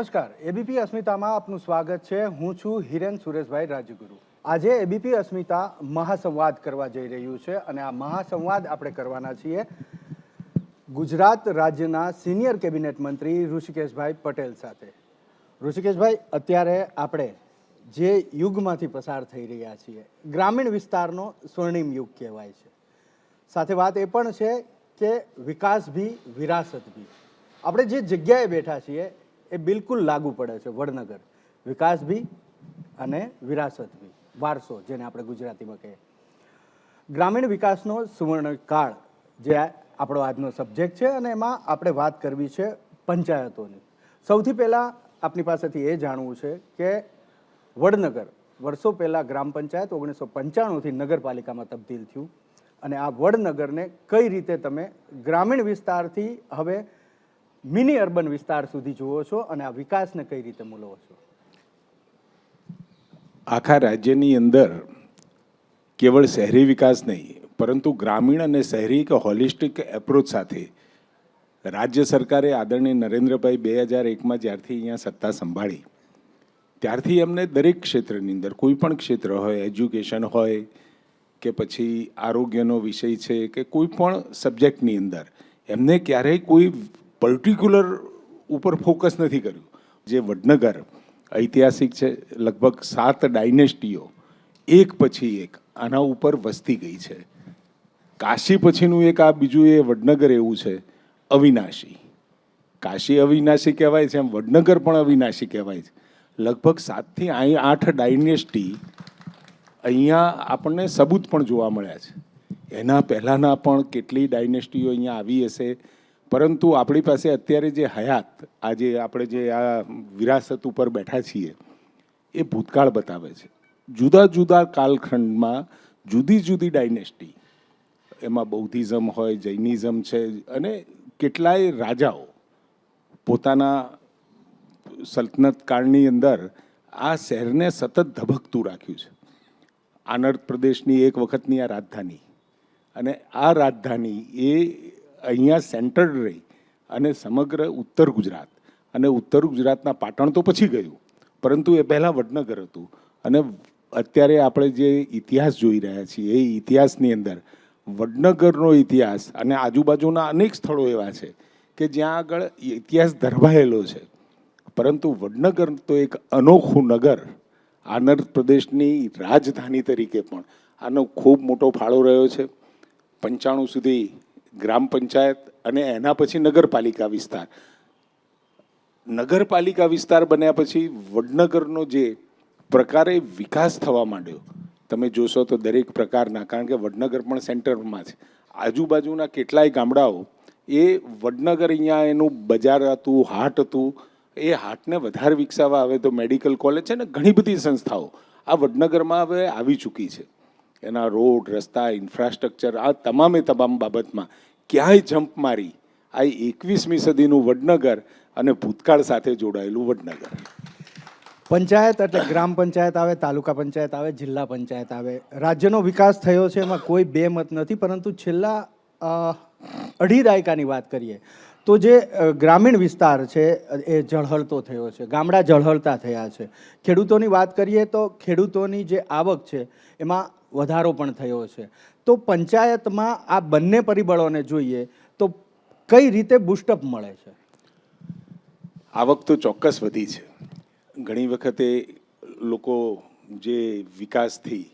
નમસ્કાર. એબીપી અસ્મિતામાં આપનું સ્વાગત છે. હું છું હિરેન સુરેશભાઈ રાજગુરુ આજે એબીપી અસ્મિતા મહાસંવાદ કરવા જઈ રહ્યું છે અને આ મહાસંવાદ આપણે કરવાના છીએ ગુજરાત રાજ્યના સિનિયર કેબિનેટ મંત્રી ઋષિકેશભાઈ પટેલ સાથે. ઋષિકેશભાઈ, અત્યારે આપણે જે યુગમાંથી પસાર થઈ રહ્યા છીએ, ગ્રામીણ વિસ્તારનો સ્વર્ણિમ યુગ કહેવાય છે. સાથે વાત એ પણ છે કે વિકાસ ભી, વિરાસત ભી. આપણે જે જગ્યાએ બેઠા છીએ એ બિલકુલ લાગુ પડે છે, વડનગર. વિકાસ બી અને વિરાસત બી વારસો, જેને આપણે ગુજરાતીમાં કહીએ. ગ્રામીણ વિકાસનો સુવર્ણકાળ, જે આપણો આજનો સબ્જેક્ટ છે અને એમાં આપણે વાત કરવી છે પંચાયતોની. સૌથી પહેલાં આપની પાસેથી એ જાણવું છે કે વડનગર, વર્ષો પહેલાં ગ્રામ પંચાયત ઓગણીસો પંચાણુંથી નગરપાલિકામાં તબદીલ થયું. અને આ વડનગરને કઈ રીતે તમે ગ્રામીણ વિસ્તારથી હવે મિની અર્બન વિસ્તાર સુધી જુઓ છો અને આ વિકાસને કઈ રીતે મૂલવો છો? આખા રાજ્યની અંદર કેવળ શહેરી વિકાસ નહીં, પરંતુ ગ્રામીણ અને શહેરી કે હોલિસ્ટિક એપ્રોચ સાથે રાજ્ય સરકારે આદરણીય નરેન્દ્રભાઈ બે હજાર એકમાં જ્યારથી અહીંયા સત્તા સંભાળી, ત્યારથી એમને દરેક ક્ષેત્રની અંદર, કોઈ પણ ક્ષેત્ર હોય, એજ્યુકેશન હોય કે પછી આરોગ્યનો વિષય છે કે કોઈ પણ સબ્જેક્ટની અંદર, એમને ક્યારેય કોઈ પર્ટિક્યુલર ઉપર ફોકસ નથી કર્યું. જે વડનગર ઐતિહાસિક છે, લગભગ સાત ડાયનેસ્ટીઓ એક પછી એક આના ઉપર વસતી ગઈ છે. કાશી પછીનું એક આ બીજું એ વડનગર એવું છે, અવિનાશી. કાશી અવિનાશી કહેવાય છે, એમ વડનગર પણ અવિનાશી કહેવાય છે. લગભગ સાતથી અહીં આઠ ડાયનેસ્ટી અહીંયા આપણને સબૂત પણ જોવા મળ્યા છે. એના પહેલાંના પણ કેટલી ડાયનેસ્ટીઓ અહીંયા આવી હશે પરંતુ આપણી પાસે અત્યારે જે હયાત આજે આપણે જે આ વિરાસત ઉપર બેઠા છીએ, એ ભૂતકાળ બતાવે છે. જુદા જુદા કાલખંડમાં જુદી જુદી ડાયનેસ્ટી. એમાં બૌદ્ધિઝમ હોય, જૈનિઝમ છે, અને કેટલાય રાજાઓ પોતાના સલ્તનત કાળની અંદર આ શહેરને સતત ધબકતું રાખ્યું છે. આનર્દ પ્રદેશની એક વખતની આ રાજધાની. અને આ રાજધાની એ અહીંયા સેન્ટર્ડ રહી અને સમગ્ર ઉત્તર ગુજરાત. અને ઉત્તર ગુજરાતના પાટણ તો પછી ગયું, પરંતુ એ પહેલાં વડનગર હતું. અને અત્યારે આપણે જે ઇતિહાસ જોઈ રહ્યા છીએ, એ ઇતિહાસની અંદર વડનગરનો ઇતિહાસ અને આજુબાજુના અનેક સ્થળો એવા છે કે જ્યાં આગળ ઇતિહાસ ધરવાયેલો છે. પરંતુ વડનગર તો એક અનોખું નગર, આંધ્ર પ્રદેશની રાજધાની તરીકે પણ. આનો ખૂબ મોટો ફાળો રહ્યો છે. પંચાણું સુધી ગ્રામ પંચાયત અને એના પછી નગરપાલિકા વિસ્તાર. નગરપાલિકા વિસ્તાર બન્યા પછી વડનગરનો જે પ્રકારે વિકાસ થવા માંડ્યો, તમે જોશો તો દરેક પ્રકારના, કારણ કે વડનગર પણ સેન્ટરમાં છે. આજુબાજુના કેટલાય ગામડાઓ એ વડનગર અહીંયા એનું બજાર હતું, હાટ હતું, એ હાટને વધારે વિકસાવવા હવે તો મેડિકલ કોલેજ છે ને ઘણી બધી સંસ્થાઓ આ વડનગરમાં હવે આવી ચૂકી છે. એના રોડ, રસ્તા ઇન્ફ્રાસ્ટ્રક્ચર આ તમામે તમામ બાબતમાં ક્યાંય જમ્પ મારી આ એકવીસમી સદીનું વડનગર અને ભૂતકાળ સાથે જોડાયેલું વડનગર. પંચાયત એટલે ગ્રામ પંચાયત આવે, તાલુકા પંચાયત આવે, જિલ્લા પંચાયત આવે. રાજ્યનો વિકાસ થયો છે એમાં કોઈ બે મત નથી, પરંતુ છેલ્લા અઢી દાયકાની વાત કરીએ, તો જે ગ્રામીણ વિસ્તાર છે, એ જળહળતો થયો છે. ગામડા જળહળતા થયા છે. ખેડૂતોની વાત કરીએ તો ખેડૂતોની જે આવક છે, એમાં વધારો પણ થયો છે. તો પંચાયતમાં આ બંને પરિબળોને જોઈએ તો કઈ રીતે બુસ્ટઅપ મળે છે? આવક તો ચોક્કસ વધી છે. ઘણી વખતે લોકો જે વિકાસથી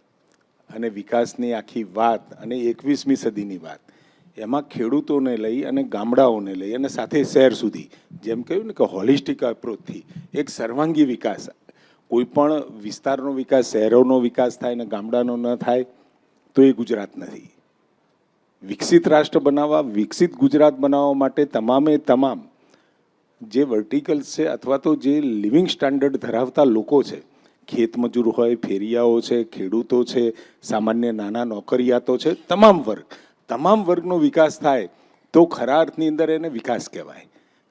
અને વિકાસની આખી વાત અને એકવીસમી સદીની વાત, એમાં ખેડૂતોને લઈ અને ગામડાઓને લઈ અને સાથે શહેર સુધી, જેમ કહ્યું ને કે હોલિસ્ટિક અપ્રોચથી એક સર્વાંગી વિકાસ કોઈ પણ વિસ્તારનો વિકાસ, શહેરોનો વિકાસ થાય ને ગામડાનો ન થાય, તો એ ગુજરાત નથી. વિકસિત રાષ્ટ્ર બનાવવા, વિકસિત ગુજરાત બનાવવા માટે તમામે તમામ જે વર્ટિકલ્સ છે અથવા તો જે લિવિંગ સ્ટાન્ડર્ડ ધરાવતા લોકો છે ખેતમજૂર હોય, ફેરિયાઓ છે, ખેડૂતો છે, સામાન્ય નાના નોકરિયાતો છે, તમામ વર્ગ, તમામ વર્ગનો વિકાસ થાય, તો ખરા અર્થની અંદર એને વિકાસ કહેવાય.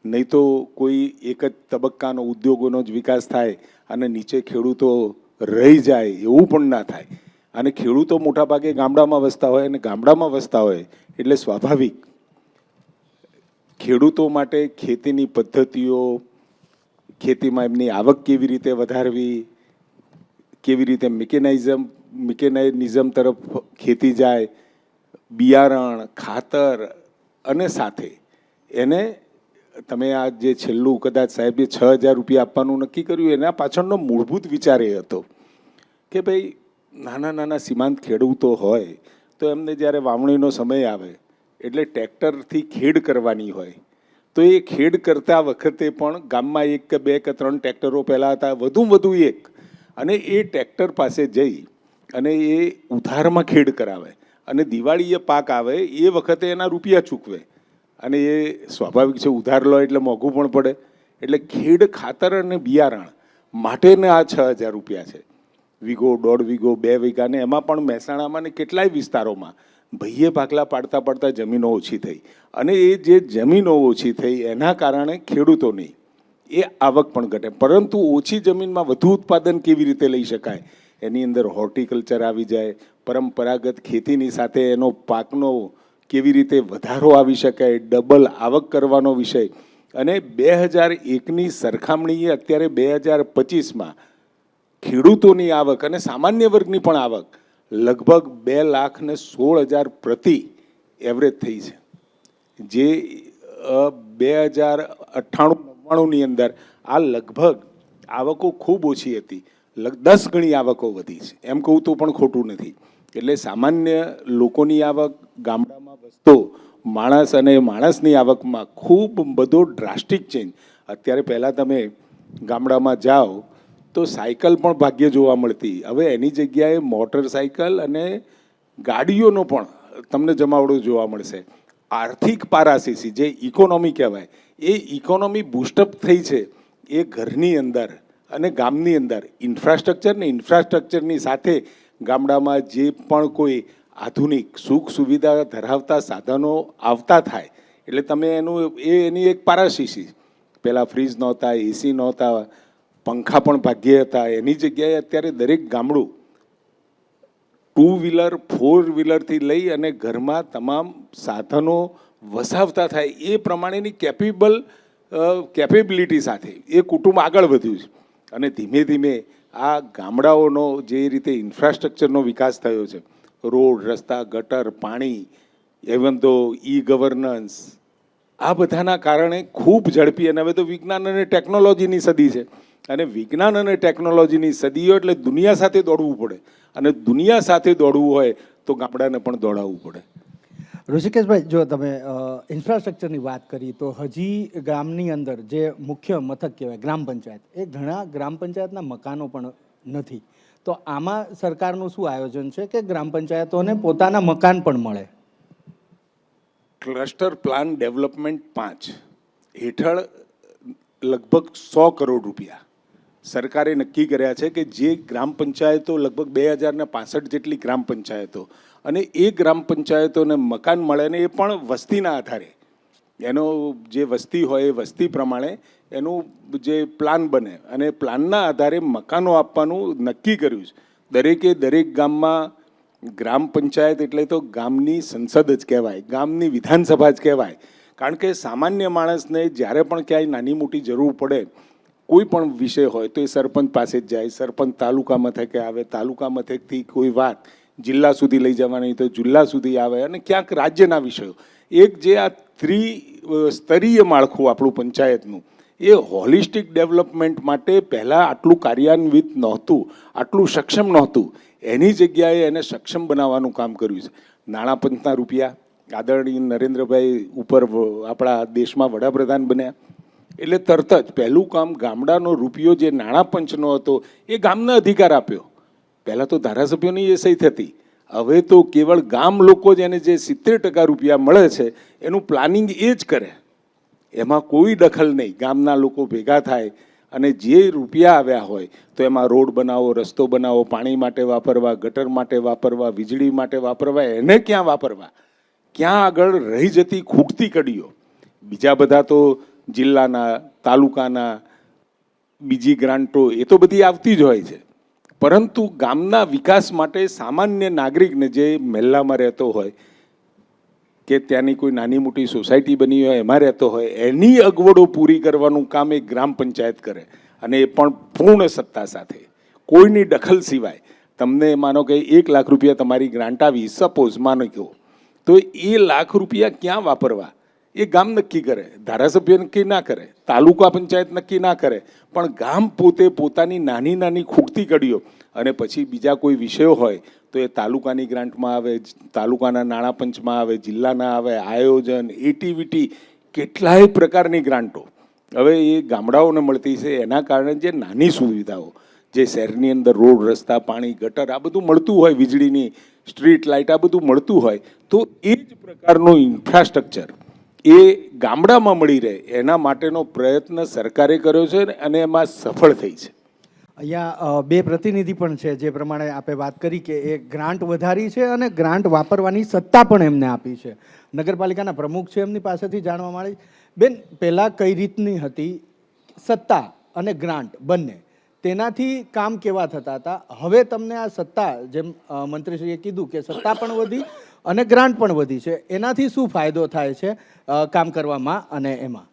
નહીં તો કોઈ એક જ તબક્કાનો ઉદ્યોગોનો જ વિકાસ થાય અને નીચે ખેડૂતો રહી જાય એવું પણ ના થાય. અને ખેડૂતો મોટાભાગે ગામડામાં વસતા હોય અને ગામડામાં વસતા હોય એટલે સ્વાભાવિક. ખેડૂતો માટે ખેતીની પદ્ધતિઓ, ખેતીમાં એમની આવક કેવી રીતે વધારવી, કેવી રીતે મિકેનાઇઝમ મિકેનાઇઝમ તરફ ખેતી જાય, બિયારણ, ખાતર અને સાથે. એને તમે આ જે છેલ્લું કદાચ સાહેબે છ હજાર રૂપિયા આપવાનું નક્કી કર્યું, એના પાછળનો મૂળભૂત વિચાર એ હતો કે ભાઈ નાના નાના સીમાંત ખેડૂતો હોય તો એમને જ્યારે વાવણીનો સમય આવે, એટલે ટ્રેક્ટરથી ખેડ કરવાની હોય, તો એ ખેડ કરતા વખતે પણ ગામમાં એક કે બે કે ત્રણ ટ્રેક્ટરો પહેલાં હતા વધુ વધુ એક. અને એ ટ્રેક્ટર પાસે જઈ અને એ ઉધારમાં ખેડ કરાવે અને દિવાળીએ પાક આવે, એ વખતે એના રૂપિયા ચૂકવે. અને એ સ્વાભાવિક છે, ઉધાર લો એટલે મોંઘું પણ પડે. એટલે ખેડ, ખાતર અને બિયારણ માટેના આ છ હજાર રૂપિયા છે. વીઘો, દોઢ વીઘો, બે વીઘા ને એમાં પણ મહેસાણામાં ને કેટલાય વિસ્તારોમાં ભાઈએ ભાગલા પાડતા પાડતા જમીનો ઓછી થઈ. અને એ જે જમીનો ઓછી થઈ, એના કારણે ખેડૂતોની એ આવક પણ ઘટે. પરંતુ ઓછી જમીનમાં વધુ ઉત્પાદન કેવી રીતે લઈ શકાય? એની અંદર હોર્ટિકલ્ચર આવી જાય, પરંપરાગત ખેતીની સાથે એનો પાકનો કેવી રીતે વધારો આવી શકાય, ડબલ આવક કરવાનો વિષય. અને બે હજાર એકની સરખામણીએ અત્યારે બે હજાર પચીસમાં ખેડૂતોની આવક અને સામાન્ય વર્ગની પણ આવક લગભગ બે લાખ ને સોળ હજાર પ્રતિ એવરેજ થઈ છે. જે બે હજાર અઠ્ઠાણું, નવ્વાણુંની અંદર આ લગભગ આવકો ખૂબ ઓછી હતી. દસ ગણી આવકો વધી છે. એમ કહું તો પણ ખોટું નથી. એટલે સામાન્ય લોકોની આવક ગામડામાં વસતો, માણસ અને માણસની આવકમાં ખૂબ બધો ડ્રાસ્ટિક ચેન્જ અત્યારે પહેલાં તમે ગામડામાં જાઓ, તો સાયકલ પણ ભાગ્ય જોવા મળતી. હવે એની જગ્યાએ મોટરસાયકલ અને ગાડીઓનો પણ તમને જમાવડો જોવા મળશે. આર્થિક પારાસીસી, જે ઇકોનોમી કહેવાય, એ ઇકોનોમી બુસ્ટઅપ થઈ છે. એ ઘરની અંદર અને ગામની અંદર. ઇન્ફ્રાસ્ટ્રક્ચર ને ઇન્ફ્રાસ્ટ્રક્ચરની સાથે ગામડામાં જે પણ કોઈ આધુનિક સુખ સુવિધા ધરાવતા સાધનો આવતા થાય, એટલે તમે એનું એ એની એક પારાસીસી પહેલાં ફ્રીજ નહોતા, એસી નહોતા, પંખા પણ ભાગ્યે હતા. એની જગ્યાએ અત્યારે દરેક ગામડું ટુ વ્હીલર, ફોર વ્હીલરથી લઈ અને ઘરમાં તમામ સાધનો વસાવતા થાય. એ પ્રમાણેની કેપેબલ કેપેબિલિટી સાથે એ કુટુંબ આગળ વધ્યું છે. અને ધીમે ધીમે આ ગામડાઓનો જે રીતે ઇન્ફ્રાસ્ટ્રક્ચરનો વિકાસ થયો છે, રોડ, રસ્તા, ગટર, પાણી એવન તો ઈ ગવર્નન્સ આ બધાના કારણે ખૂબ ઝડપી અને હવે તો વિજ્ઞાન અને ટેકનોલોજીની સદી છે. અને વિજ્ઞાન અને ટેકનોલોજીની સદીઓ એટલે દુનિયા સાથે દોડવું પડે. અને દુનિયા સાથે દોડવું હોય તો ગામડાને પણ દોડાવવું પડે. ઋષિકેશભાઈ, જો તમે ઇન્ફ્રાસ્ટ્રક્ચરની વાત કરી, તો હજી ગામની અંદર જે મુખ્ય મથક કહેવાય, ગ્રામ પંચાયત, એ ઘણા ગ્રામ પંચાયતના મકાનો પણ નથી. તો આમાં સરકારનું શું આયોજન છે કે ગ્રામ પંચાયતોને પોતાના મકાન પણ મળે? ક્લસ્ટર પ્લાન ડેવલપમેન્ટ પાંચ હેઠળ લગભગ સો કરોડ રૂપિયા. સરકારે નક્કી કર્યા છે કે જે ગ્રામ પંચાયતો લગભગ બે હજારને પાસઠ જેટલી ગ્રામ પંચાયતો અને એ ગ્રામ પંચાયતોને મકાન મળે ને એ પણ વસ્તીના આધારે. એનો જે વસ્તી હોય એ વસ્તી પ્રમાણે એનું જે પ્લાન બને અને પ્લાનના આધારે મકાનો આપવાનું નક્કી કર્યું છે. દરેકે દરેક ગામમાં ગ્રામ પંચાયત એટલે તો ગામની સંસદ જ કહેવાય, ગામની વિધાનસભા જ કહેવાય. કારણ કે સામાન્ય માણસને જ્યારે પણ ક્યાંય નાની મોટી જરૂર પડે, કોઈ પણ વિષય હોય તો એ સરપંચ પાસે જ જાય, સરપંચ તાલુકા મથકે આવે તાલુકા મથકથી કોઈ વાત જિલ્લા સુધી લઈ જવાની તો જિલ્લા સુધી આવે અને ક્યાંક રાજ્યના વિષયો. એક જે આ ત્રિ સ્તરીય માળખું આપણું પંચાયતનું, એ હોલિસ્ટિક ડેવલપમેન્ટ માટે પહેલાં આટલું કાર્યાન્વિત નહોતું, આટલું સક્ષમ નહોતું. એની જગ્યાએ એને સક્ષમ બનાવવાનું કામ કર્યું છે. નાણાં પંચના રૂપિયા, આદરણીય નરેન્દ્રભાઈ ઉપર આપણા દેશમાં વડાપ્રધાન બન્યા. એટલે તરત જ પહેલું કામ ગામડાનો રૂપિયો જે નાણાં પંચનો હતો, એ ગામને અધિકાર આપ્યો. પહેલાં તો ધારાસભ્યોની એ સહી થતી. હવે તો કેવળ ગામ લોકો જ એને જે સિત્તેર ટકા રૂપિયા મળે છે, એનું પ્લાનિંગ એ જ કરે. એમાં કોઈ દખલ નહીં. ગામના લોકો ભેગા થાય અને જે રૂપિયા આવ્યા હોય, તો એમાં રોડ બનાવો, રસ્તો બનાવો, પાણી માટે વાપરવા, ગટર માટે વાપરવા, વીજળી માટે વાપરવા, એને ક્યાં વાપરવા? ક્યાં આગળ રહી જતી ખૂટતી કડીઓ? બીજા બધા તો જિલ્લાના, તાલુકાના, બીજી ગ્રાન્ટો, એ તો બધી આવતી જ હોય છે. પરંતુ ગામના વિકાસ માટે સામાન્ય નાગરિકને જે મહેલામાં રહેતો હોય, કે ત્યાંની કોઈ નાની મોટી સોસાયટી બની હોય, એમાં રહેતો હોય, એની અગવડો પૂરી કરવાનું કામ એ ગ્રામ પંચાયત કરે અને એ પણ પૂર્ણ સત્તા સાથે. કોઈની દખલ સિવાય તમને માનો કે એક લાખ રૂપિયા તમારી ગ્રાન્ટ આવી સપોઝ માનો કહો તો એ લાખ રૂપિયા ક્યાં વાપરવા? એ ગામ નક્કી કરે, ધારાસભ્ય નક્કી ના કરે, તાલુકા પંચાયત નક્કી ના કરે, પણ ગામ પોતે પોતાની નાની નાની ખૂટતી કડીઓ અને પછી બીજા કોઈ વિષયો હોય તો એ તાલુકાની ગ્રાન્ટમાં આવે, તાલુકાના નાણાં પંચમાં આવે, જિલ્લાના આવે, આયોજન, એટીવીટી, કેટલાય પ્રકારની ગ્રાન્ટો. હવે એ ગામડાઓને મળતી છે, એના કારણે જે નાની સુવિધાઓ, જે શહેરની અંદર રોડ, રસ્તા, પાણી, ગટર, આ બધું મળતું હોય, વીજળીની, સ્ટ્રીટ લાઇટ, આ બધું મળતું હોય, તો એ જ પ્રકારનું ઇન્ફ્રાસ્ટ્રક્ચર એ ગામડામાં મળી રહે, એના માટેનો પ્રયત્ન સરકારે કર્યો છે અને એમાં સફળ થઈ છે. અહીંયા બે પ્રતિનિધિ પણ છે, જે પ્રમાણે આપે વાત કરી કે એ ગ્રાન્ટ વધારી છે અને ગ્રાન્ટ વાપરવાની સત્તા પણ એમને આપી છે. નગરપાલિકાના પ્રમુખ છે એમની પાસેથી જાણવા મળી, બેન, પહેલાં કઈ રીતની હતી સત્તા અને ગ્રાન્ટ બંને? તેનાથી કામ કેવા થતા હતા? હવે તમને આ સત્તા જેમ મંત્રીશ્રીએ કીધું કે સત્તા પણ વધી અને ગ્રાન્ટ પણ વધી છે. એનાથી શું ફાયદો થાય છે કામ કરવામાં અને એમાં?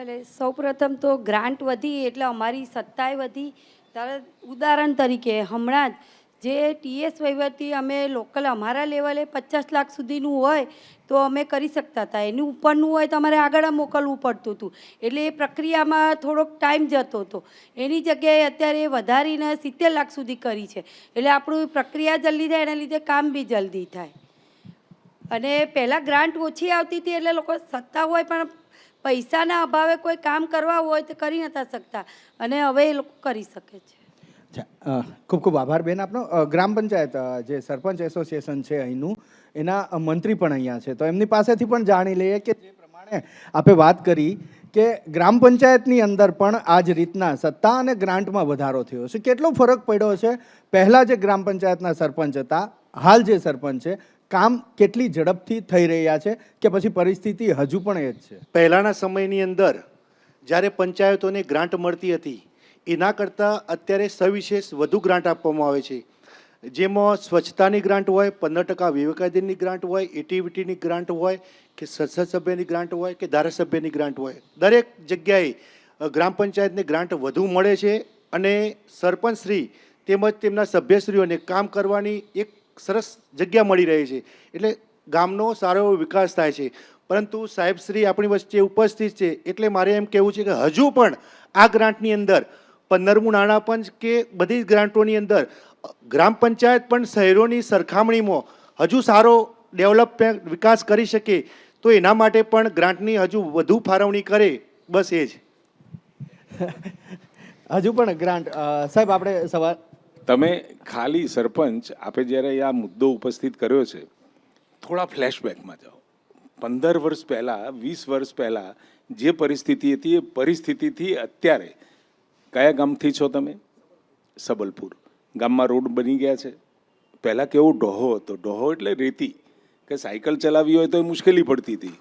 એટલે સૌપ્રથમ તો ગ્રાન્ટ વધી એટલે અમારી સત્તાએ વધી. ત્યારે ઉદાહરણ તરીકે, હમણાં જ જે ટીએસ વહીવટી અમે લોકલ અમારા લેવલે પચાસ લાખ સુધીનું હોય તો અમે કરી શકતા હતા. એની ઉપરનું હોય તો અમારે આગળ મોકલવું પડતું હતું. એટલે એ પ્રક્રિયામાં થોડોક ટાઈમ જતો હતો. એની જગ્યાએ અત્યારે વધારીને સિત્તેર લાખ સુધી કરી છે. એટલે આપણું પ્રક્રિયા જલ્દી થાય, એના લીધે કામ બી જલ્દી થાય. અને પહેલાં ગ્રાન્ટ ઓછી આવતી હતી એટલે લોકો સત્તા હોય, પણ પૈસાના અભાવે કોઈ કામ કરવા હોય તો કરી નતા શકતા. અને હવે એ લોકો કરી શકે છે. ખૂબ ખૂબ આભાર બેન. આપનો ગ્રામ પંચાયત જે સરપંચ એસોસિએશન છે અહીંનું, એના મંત્રી પણ અહીંયા છે. તો એમની પાસેથી પણ જાણી લઈએ કે જે પ્રમાણે આપે વાત કરી કે ગ્રામ પંચાયતની અંદર પણ આ જ રીતના સત્તા અને ગ્રાન્ટમાં વધારો થયો છે. કેટલો ફરક પડ્યો છે? પહેલાં જે ગ્રામ પંચાયતના સરપંચ હતા, હાલ જે સરપંચ છે, કામ કેટલી ઝડપથી થઈ રહ્યા છે કે પછી પરિસ્થિતિ હજુ પણ એ જ છે? પહેલાંના સમયની અંદર જ્યારે પંચાયતોને ગ્રાન્ટ મળતી હતી એના કરતાં અત્યારે સવિશેષ વધુ ગ્રાન્ટ આપવામાં આવે છે. જેમાં સ્વચ્છતાની ગ્રાન્ટ હોય, પંદર ટકા વિવેકાધીનની ગ્રાન્ટ હોય, એટીવીટીની ગ્રાન્ટ હોય, કે સંસદ સભ્યની ગ્રાન્ટ હોય, કે ધારાસભ્યની ગ્રાન્ટ હોય. દરેક જગ્યાએ ગ્રામ પંચાયતને ગ્રાન્ટ વધુ મળે છે અને સરપંચશ્રી તેમજ તેમના સભ્યશ્રીઓને કામ કરવાની એક સરસ જગ્યા મળી રહી છે. એટલે ગામનો સારો એવો વિકાસ થાય છે. પરંતુ સાહેબશ્રી આપણી વચ્ચે ઉપસ્થિત છે એટલે મારે એમ કહેવું છે કે હજુ પણ આ ગ્રાન્ટની અંદર પંદરમું નાણાં પંચ કે બધી જ ગ્રાન્ટોની અંદર ગ્રામ પંચાયત પણ શહેરોની સરખામણીમાં હજુ સારો ડેવલપમેન્ટ વિકાસ કરી શકે તો એના માટે પણ ગ્રાન્ટની હજુ વધુ ફાળવણી કરે બસ એ જ. હજુ પણ ગ્રાન્ટ સાહેબ આપણે સવાલ. તમે ખાલી સરપંચ આપે જ્યારે આ મુદ્દો ઉપસ્થિત કર્યો છે થોડા ફ્લેશબેકમાં જાઓ. પંદર વર્ષ પહેલાં વીસ વર્ષ પહેલાં જે પરિસ્થિતિ હતી એ પરિસ્થિતિથી અત્યારે કયા ગામથી છો તમે? સબલપુર. ગામમાં રોડ બની ગયા છે. પહેલાં કેવો ઢોહો હતો. ઢોહો એટલે રેતી. કે સાયકલ ચલાવી હોય તો એ મુશ્કેલી પડતી હતી.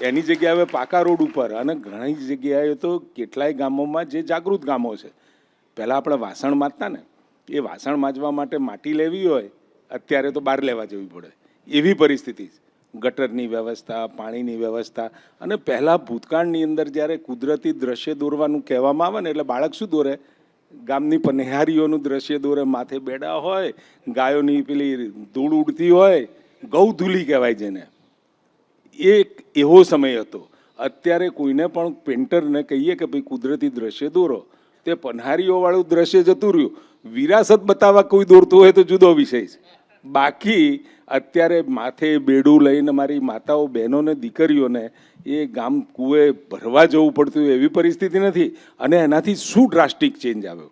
એની જગ્યાએ હવે પાકા રોડ ઉપર અને ઘણી જગ્યાએ તો કેટલાય ગામોમાં જે જાગૃત ગામો છે. પહેલાં આપણે વાસણ માંજતા ને, એ વાસણ માંજવા માટે માટી લેવી હોય, અત્યારે તો બહાર લેવા જવી પડે. એવી પરિસ્થિતિ છે. ગટરની વ્યવસ્થા, પાણીની વ્યવસ્થા અને પહેલાં ભૂતકાળની અંદર જ્યારે કુદરતી દ્રશ્ય દોરવાનું કહેવામાં આવે ને એટલે બાળક શું દોરે? ગામની પનિહારીઓનું દ્રશ્ય દોરે, માથે બેડા હોય, ગાયોની પેલી ધૂળ ઉડતી હોય ગૌધૂલી કહેવાય જેને. એક એવો સમય હતો. અત્યારે કોઈને પણ પેન્ટરને કહીએ કે ભાઈ કુદરતી દ્રશ્ય દોરો. તે પન્હારીઓવાળું દ્રશ્ય જતું રહ્યું. વિરાસત બતાવવા કોઈ દોરતું હોય તો જુદો વિષય છે. બાકી અત્યારે માથે બેડું લઈને મારી માતાઓ, બહેનોને, દીકરીઓને એ ગામ કૂએ ભરવા જવું પડતું એવી પરિસ્થિતિ નથી અને એનાથી શું ડ્રાસ્ટિક ચેન્જ આવ્યો?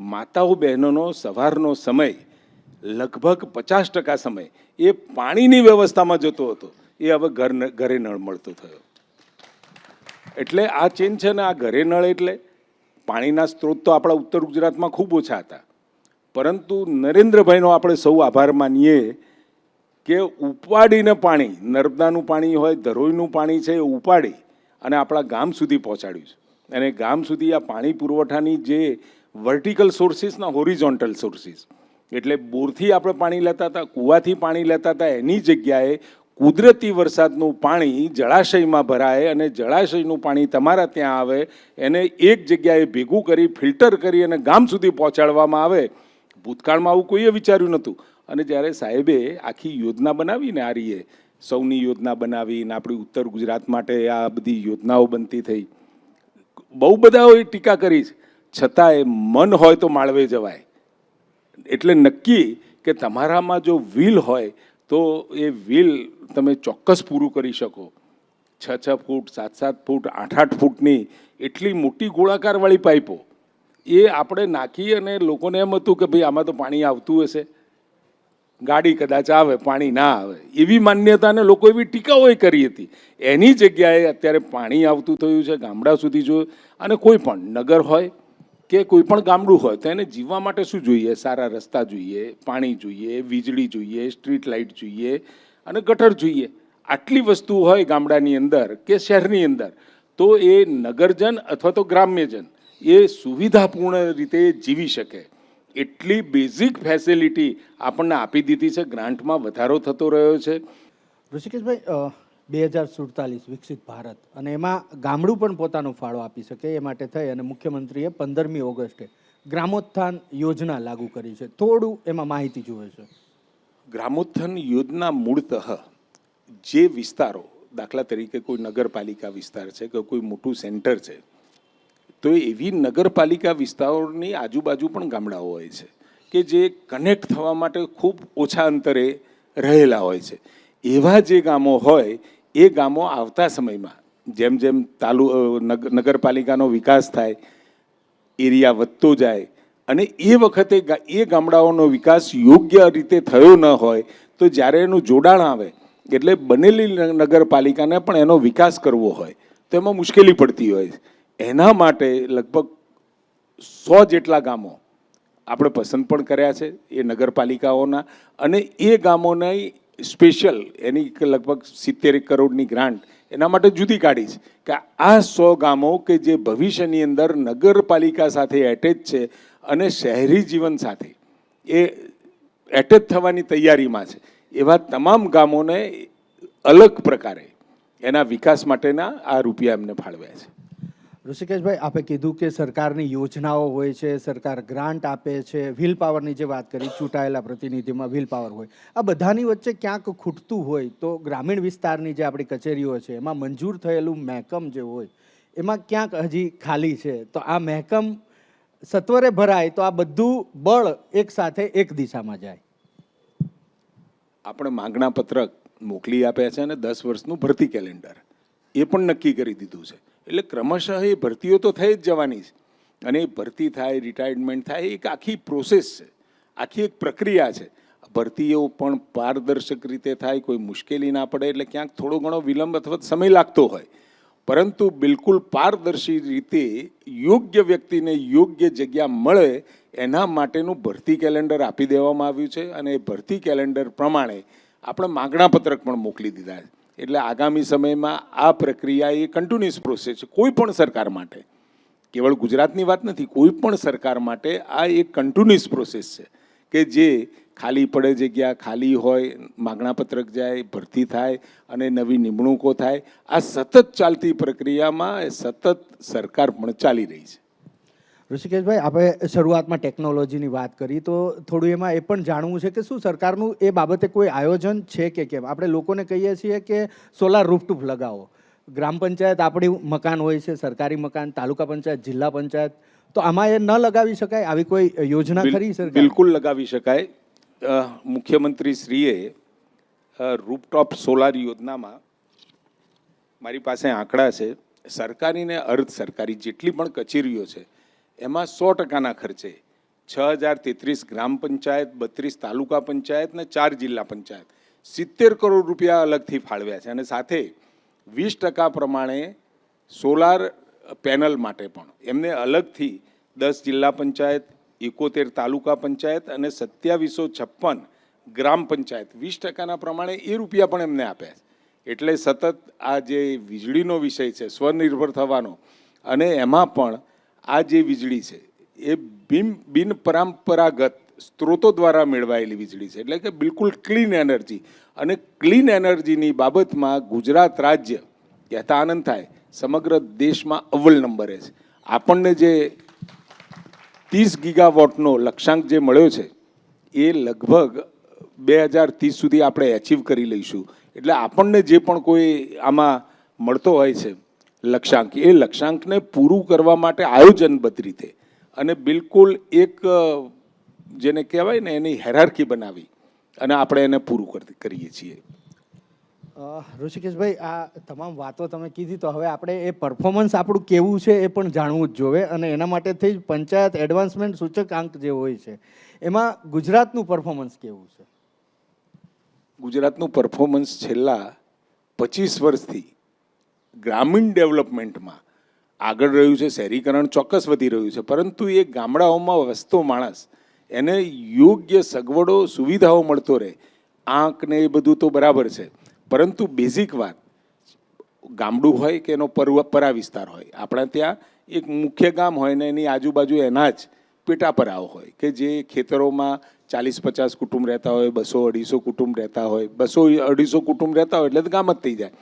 માતાઓ, બહેનોનો સવારનો સમય લગભગ પચાસ ટકા સમય એ પાણીની વ્યવસ્થામાં જતો હતો. એ હવે ઘર ઘરે નળ મળતો થયો. એટલે આ ચેન્જ છે ને આ ઘરે નળ એટલે પાણીના સ્ત્રોત તો આપણા ઉત્તર ગુજરાતમાં ખૂબ ઓછા હતા. પરંતુ નરેન્દ્રભાઈનો આપણે સૌ આભાર માનીએ કે ઉપાડીને પાણી, નર્મદાનું પાણી હોય, ધરોઈનું પાણી છે એ ઉપાડી અને આપણા ગામ સુધી પહોંચાડ્યું છે. અને ગામ સુધી આ પાણી પુરવઠાની જે વર્ટિકલ સોર્સિસના હોરિઝોન્ટલ સોર્સિસ, એટલે બોરથી આપણે પાણી લેતા હતા, કૂવાથી પાણી લેતા હતા, એની જગ્યાએ કુદરતી વરસાદનું પાણી જળાશયમાં ભરાય અને જળાશયનું પાણી તમારા ત્યાં આવે, એને એક જગ્યાએ ભેગું કરી, ફિલ્ટર કરી અને ગામ સુધી પહોંચાડવામાં આવે. ભૂતકાળમાં આવું કોઈએ વિચાર્યું નહોતું. અને જ્યારે સાહેબે આખી યોજના બનાવીને આ રીએ સૌની યોજના બનાવીને આપણી ઉત્તર ગુજરાત માટે આ બધી યોજનાઓ બનતી થઈ. બહુ બધાઓએ ટીકા કરી છતાંય મન હોય તો માળવે જવાય. એટલે નક્કી કે તમારામાં જો વિલ હોય તો એ વિલ તમે ચોક્કસ પૂરું કરી શકો. છ છ ફૂટ સાત સાત ફૂટ આઠ આઠ ફૂટની એટલી મોટી ગોળાકારવાળી પાઇપો. એ આપણે નાખી અને લોકોને એમ હતું કે ભાઈ આમાં તો પાણી આવતું હશે. ગાડી કદાચ આવે, પાણી ના આવે. એવી માન્યતાને લોકો એવી ટીકાઓએ કરી હતી. એની જગ્યાએ અત્યારે પાણી આવતું થયું છે, ગામડા સુધી જોયું અને કોઈ પણ નગર હોય કે કોઈ પણ ગામડું હોય, તો એને જીવવા માટે શું જોઈએ? સારા રસ્તા જોઈએ, પાણી જોઈએ, વીજળી જોઈએ, સ્ટ્રીટ લાઇટ જોઈએ અને ગટર જોઈએ. આટલી વસ્તુ હોય ગામડાની અંદર કે શહેરની અંદર, તો એ નગરજન અથવા તો ગ્રામ્યજન એ સુવિધાપૂર્ણ રીતે જીવી શકે. એટલી બેઝિક ફેસિલિટી આપણને આપી દીધી છે. ગ્રાન્ટમાં વધારો થતો રહ્યો છે. ઋષિકેશભાઈ બે હજાર સુડતાલીસ વિકસિત ભારત અને એમાં ગામડું પણ પોતાનો ફાળો આપી શકે એ માટે થઈ અને મુખ્યમંત્રીએ પંદરમી ઓગસ્ટે ગ્રામોત્થાન યોજના લાગુ કરી છે. થોડું એમાં માહિતી જુએ છે. ગ્રામોત્થાન યોજના મૂળતઃ જે વિસ્તારો દાખલા તરીકે કોઈ નગરપાલિકા વિસ્તાર છે કે કોઈ મોટું સેન્ટર છે તો એવી નગરપાલિકા વિસ્તારોની આજુબાજુ પણ ગામડાઓ હોય છે કે જે કનેક્ટ થવા માટે ખૂબ ઓછા અંતરે રહેલા હોય છે. એવા જે ગામો હોય, એ ગામો આવતા સમયમાં જેમ જેમ તાલુ નગ- નગરપાલિકાનો વિકાસ થાય, એરિયા વધતો જાય અને એ વખતે એ ગામડાઓનો વિકાસ યોગ્ય રીતે થયો ન હોય, તો જ્યારે એનું જોડાણ આવે, એટલે બનેલી નગરપાલિકાને પણ એનો વિકાસ કરવો હોય, તો એમાં મુશ્કેલી પડતી હોય એના માટે લગભગ સો જેટલા ગામો આપણે પસંદ પણ કર્યા છે, એ નગરપાલિકાઓના. અને એ ગામોને સ્પેશિયલ એની લગભગ સિત્તેર કરોડની ગ્રાન્ટ એના માટે જુદી કાઢી છે. કે આ સો ગામો કે જે ભવિષ્યની અંદર નગરપાલિકા સાથે એટેચ છે અને શહેરી જીવન સાથે, એ એટેચ થવાની તૈયારીમાં છે. એવા તમામ ગામોને અલગ પ્રકારે એના વિકાસ માટેના આ રૂપિયા એમને ફાળવ્યા છે. ઋષિકેશભાઈ, આપે કીધું કે સરકારની યોજનાઓ હોય છે, સરકાર ગ્રાન્ટ આપે છે. વ્હીલ પાવરની જે વાત કરી, ચૂંટાયેલા પ્રતિનિધિમાં વ્હીલ પાવર હોય. આ બધાની વચ્ચે ક્યાંક ખૂટતું હોય તો ગ્રામીણ વિસ્તારની જે આપણી કચેરીઓ છે, એમાં મંજૂર થયેલું મહેકમ જે હોય, એમાં ક્યાંક હજી ખાલી છે. તો આ મહેકમ સત્વરે ભરાય તો આ બધું બળ એક સાથે એક દિશામાં જાય. આપણે માંગણા પત્રક મોકલી આપ્યા છે અને દસ વર્ષનું ભરતી કેલેન્ડર. એ પણ નક્કી કરી દીધું છે. એટલે ક્રમશઃ એ ભરતીઓ તો થઈ જ જવાની છે. અને એ ભરતી થાય રિટાયરમેન્ટ થાય એક આખી પ્રોસેસ છે. આખી એક પ્રક્રિયા છે. ભરતીઓ પણ પારદર્શક રીતે થાય, કોઈ મુશ્કેલી ના પડે, એટલે ક્યાંક થોડો ઘણો વિલંબ અથવા સમય લાગતો હોય. પરંતુ બિલકુલ પારદર્શી રીતે યોગ્ય વ્યક્તિને યોગ્ય જગ્યા મળે, એના માટેનું ભરતી કેલેન્ડર આપી દેવામાં આવ્યું છે. અને એ ભરતી કેલેન્ડર પ્રમાણે આપણે માગણાપત્રક પણ મોકલી દીધા છે. એટલે આગામી સમયમાં આ પ્રક્રિયા એ કન્ટિન્યુઅસ પ્રોસેસ છે. કોઈ પણ સરકાર માટે. કેવળ ગુજરાતની વાત નથી, કોઈ પણ સરકાર માટે આ એક કન્ટિન્યુઅસ પ્રોસેસ છે કે જે ખાલી પડે જગ્યા, ખાલી હોય માગણાપત્રક જાય, ભરતી થાય અને નવી નિમણૂકો થાય. આ સતત ચાલતી પ્રક્રિયામાં સતત સરકાર પણ ચાલી રહી છે. ઋષિકેશભાઈ આપણે શરૂઆતમાં ટેકનોલોજીની વાત કરી તો થોડું એમાં એ પણ જાણવું છે કે શું સરકારનું એ બાબતે કોઈ આયોજન છે કે કેમ? આપણે લોકોને કહીએ છીએ કે સોલાર રૂફટૂપ લગાવો. ગ્રામ પંચાયત આપણી મકાન હોય છે સરકારી મકાન તાલુકા પંચાયત જિલ્લા પંચાયત તો આમાં એ ન લગાવી શકાય? આવી કોઈ યોજના ખરી સર બિલકુલ લગાવી શકાય. મુખ્યમંત્રી શ્રીએ રૂપટોપ સોલાર યોજનામાં મારી પાસે આંકડા છે. સરકારી ને અર્ધ સરકારી જેટલી પણ કચેરીઓ છે એમાં સો ટકાના ખર્ચે છ હજાર તેત્રીસ ગ્રામ પંચાયત, બત્રીસ તાલુકા પંચાયત ને ચાર જિલ્લા પંચાયત સિત્તેર કરોડ રૂપિયા અલગથી ફાળવ્યા છે. અને સાથે વીસ ટકા પ્રમાણે સોલાર પેનલ માટે પણ. એમને અલગથી દસ જિલ્લા પંચાયત, એકોતેર તાલુકા પંચાયત અને સત્યાવીસો છપ્પન ગ્રામ પંચાયત. વીસ ટકાના પ્રમાણે એ રૂપિયા પણ એમને આપ્યા છે. એટલે સતત આ જે વીજળીનો વિષય છે, સ્વનિર્ભર થવાનો અને એમાં પણ આ જે વીજળી છે, એ બિન બિન પરંપરાગત સ્ત્રોતો દ્વારા મેળવાયેલી વીજળી છે. એટલે કે બિલકુલ ક્લીન એનર્જી અને ક્લીન એનર્જીની બાબતમાં ગુજરાત રાજ્ય કહેતા આનંદ થાય, સમગ્ર દેશમાં અવ્વલ નંબરે છે. આપણને જે ત્રીસ ગીગાવોટનો લક્ષ્યાંક જે મળ્યો છે, એ લગભગ બે હજાર ત્રીસ સુધી આપણે એચીવ કરી લઈશું. એટલે આપણને જે પણ કોઈ આમાં મળતો હોય છે લક્ષ્યાંક. એ લક્ષ્યાંકને પૂરું કરવા માટે આયોજનબદ્ધ રીતે. અને બિલકુલ એક જેને કહેવાય ને એની હેરાર્કી બનાવી અને આપણે એને પૂરું કરીએ છીએ. ઋષિકેશભાઈ આ તમામ વાતો તમે કીધી તો હવે આપણે એ પરફોર્મન્સ આપણું કેવું છે એ પણ જાણવું જ જોવે અને એના માટે થઈ જ પંચાયત એડવાન્સમેન્ટ સૂચકાંક જે હોય છે એમાં ગુજરાતનું પરફોર્મન્સ કેવું છે? ગુજરાતનું પરફોર્મન્સ છેલ્લા પચીસ વર્ષથી ગ્રામીણ ડેવલપમેન્ટમાં આગળ રહ્યું છે, શહેરીકરણ ચોક્કસ વધી રહ્યું છે, પરંતુ એ ગામડાઓમાં વસતો માણસ, એને યોગ્ય સગવડો, સુવિધાઓ મળતો રહે આંકને એ બધું તો બરાબર છે. પરંતુ બેઝિક વાત, ગામડું હોય કે એનો પર, પરા વિસ્તાર હોય, આપણા ત્યાં એક મુખ્ય ગામ હોય ને એની આજુબાજુ એના જ પેટા પેટાપરાઓ હોય, કે જે ખેતરોમાં ચાલીસ પચાસ કુટુંબ રહેતા હોય, બસો અઢીસો કુટુંબ રહેતા હોય, બસો અઢીસો કુટુંબ રહેતા હોય એટલે તો ગામ જ થઈ જાય.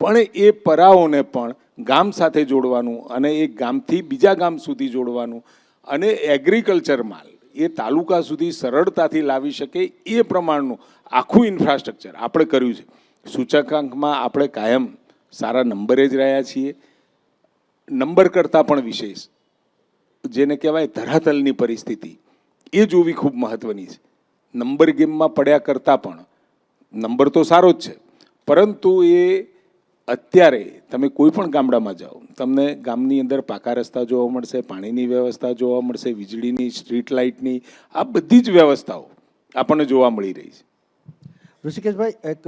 પણ એ પરાઓને પણ ગામ સાથે જોડવાનું અને એ ગામથી બીજા ગામ સુધી જોડવાનું અને એગ્રીકલ્ચર માલ એ તાલુકા સુધી સરળતાથી લાવી શકે એ પ્રમાણનું આખું ઇન્ફ્રાસ્ટ્રક્ચર આપણે કર્યું છે. સૂચકાંકમાં આપણે કાયમ સારા નંબરે જ રહ્યા છીએ. નંબર કરતાં પણ વિશેષ, જેને કહેવાય ધરાતલની પરિસ્થિતિ, એ જોવી ખૂબ મહત્ત્વની છે. નંબર ગેમમાં પડ્યા કરતાં પણ નંબર તો સારો જ છે. પરંતુ એ અત્યારે તમે કોઈ પણ ગામડામાં જાઓ, તમને ગામની અંદર પાકા રસ્તા જોવા મળશે, પાણીની વ્યવસ્થા જોવા મળશે, વીજળીની, સ્ટ્રીટ લાઇટની, આ બધી જ વ્યવસ્થાઓ આપણને જોવા મળી રહી છે. ઋષિકેશભાઈ, એક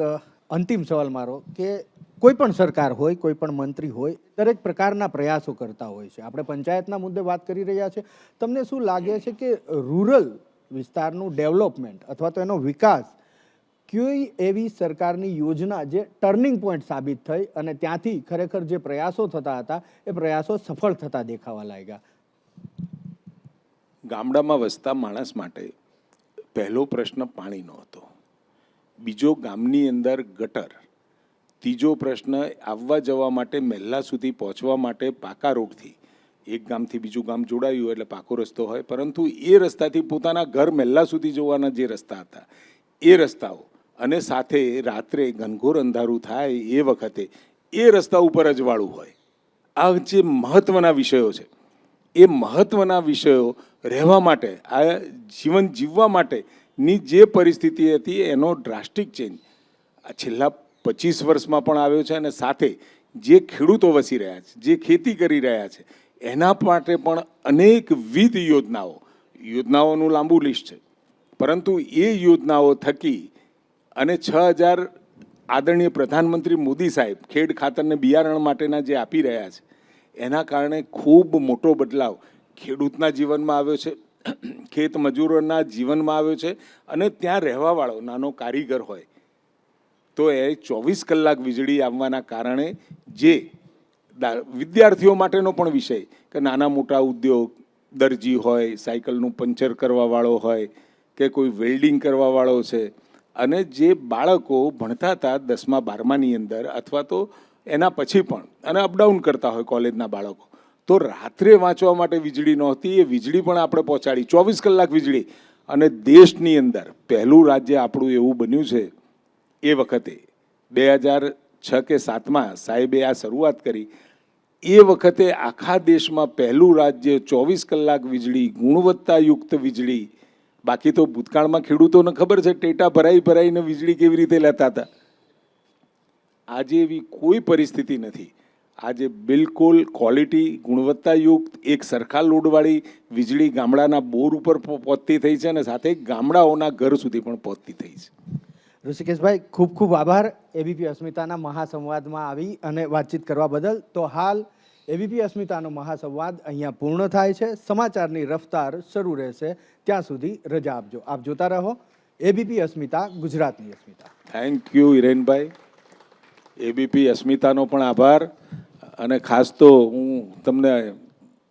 અંતિમ સવાલ મારો કે કોઈ પણ સરકાર હોય, કોઈ પણ મંત્રી હોય, દરેક પ્રકારના પ્રયાસો કરતા હોય છે. આપણે પંચાયતના મુદ્દે વાત કરી રહ્યા છે. તમને શું લાગે છે કે રૂરલ વિસ્તારનું ડેવલપમેન્ટ અથવા તો એનો વિકાસ કઈ એવી સરકારની યોજના જે ટર્નિંગ પોઈન્ટ સાબિત થઈ અને ત્યાંથી ખરેખર જે પ્રયાસો થતા હતા, એ પ્રયાસો સફળ થતા દેખાવા લાગ્યા. ગામડામાં વસતા માણસ માટે પહેલો પ્રશ્ન પાણીનો હતો. બીજો ગામની અંદર ગટર. ત્રીજો પ્રશ્ન આવવા જવા માટે મહેલા સુધી પહોંચવા માટે પાકા રોડથી. એક ગામથી બીજું ગામ જોડાયું એટલે પાકો રસ્તો હોય, પરંતુ એ રસ્તાથી પોતાના ઘર મહેલા સુધી જવાના જે રસ્તા હતા, એ રસ્તાઓ અને સાથે રાત્રે ઘનઘોર અંધારું થાય એ વખતે એ રસ્તા ઉપર અજવાળું હોય. આ જે મહત્ત્વના વિષયો છે, એ મહત્ત્વના વિષયો રહેવા માટે, આ જીવન જીવવા માટેની જે પરિસ્થિતિ હતી એનો ડ્રાસ્ટિક ચેન્જ આ છેલ્લા પચીસ વર્ષમાં પણ આવ્યો છે અને સાથે જે ખેડૂતો વસી રહ્યા છે, જે ખેતી કરી રહ્યા છે, એના માટે પણ અનેકવિધ યોજનાઓ, યોજનાઓનું લાંબુ લિસ્ટ છે. પરંતુ એ યોજનાઓ થકી અને છ હજાર આદરણીય પ્રધાનમંત્રી મોદી સાહેબ ખેડ ખાતરને બિયારણ માટેના જે આપી રહ્યા છે, એના કારણે ખૂબ મોટો બદલાવ ખેડૂતના જીવનમાં આવ્યો છે, ખેત મજૂરોના જીવનમાં આવ્યો છે અને ત્યાં રહેવાવાળો નાનો કારીગર હોય, તો એ ચોવીસ કલાક વીજળી આવવાના કારણે જે વિદ્યાર્થીઓ માટેનો પણ વિષય કે નાના મોટા ઉદ્યોગ, દરજી હોય, સાયકલનું પંચર કરવાવાળો હોય કે કોઈ વેલ્ડિંગ કરવાવાળો છે અને જે બાળકો ભણતા હતા દસમા, બારમાની અંદર અથવા તો એના પછી પણ અને અપડાઉન કરતા હોય કોલેજના બાળકો, તો રાત્રે વાંચવા માટે વીજળી નહોતી, એ વીજળી પણ આપણે પહોંચાડી, ચોવીસ કલાક વીજળી. અને દેશની અંદર પહેલું રાજ્ય આપણું એવું બન્યું છે એ વખતે બે હજાર છ કે સાતમાં સાહેબે આ શરૂઆત કરી. એ વખતે આખા દેશમાં પહેલું રાજ્ય ચોવીસ કલાક વીજળી, ગુણવત્તાયુક્ત વીજળી બાકી તો ભૂતકાળમાં ખેડૂતોને ખબર છે, ટેટા ભરાઈ ભરાઈને વીજળી કેવી રીતે લેતા હતા? આજે એવી કોઈ પરિસ્થિતિ નથી. આજે બિલકુલ ક્વોલિટી ગુણવત્તાયુક્ત એક સરખા લોડવાળી વીજળી ગામડાના બોર ઉપર પહોંચતી થઈ છે અને સાથે ગામડાઓના ઘર સુધી પણ પહોંચતી થઈ છે. ઋષિકેશભાઈ, ખૂબ ખૂબ આભાર. એબીપી અસ્મિતાના મહાસંવાદમાં આવી અને વાતચીત કરવા બદલ. તો હાલ એબીપી અસ્મિતાનો મહાસંવાદ અહીંયા પૂર્ણ થાય છે. સમાચારની રફતાર શરૂ રહેશે. ત્યાં સુધી રજા આપજો. આપ જોતા રહો. એબીપી અસ્મિતા, ગુજરાતની અસ્મિતા. Thank you Hirenbhai. એબીપી અસ્મિતાનો પણ આભાર. અને ખાસ તો હું તમને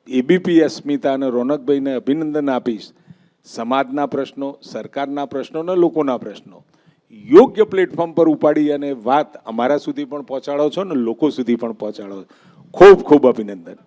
એબીપી અસ્મિતા અને રોનકભાઈને અભિનંદન આપીશ. સમાજના પ્રશ્નો, સરકારના પ્રશ્નો અને લોકોના પ્રશ્નો. યોગ્ય પ્લેટફોર્મ પર ઉપાડી અને વાત અમારા સુધી પણ પહોંચાડો છો ને લોકો સુધી પણ પહોંચાડો છો. ખૂબ ખૂબ અભિનંદન.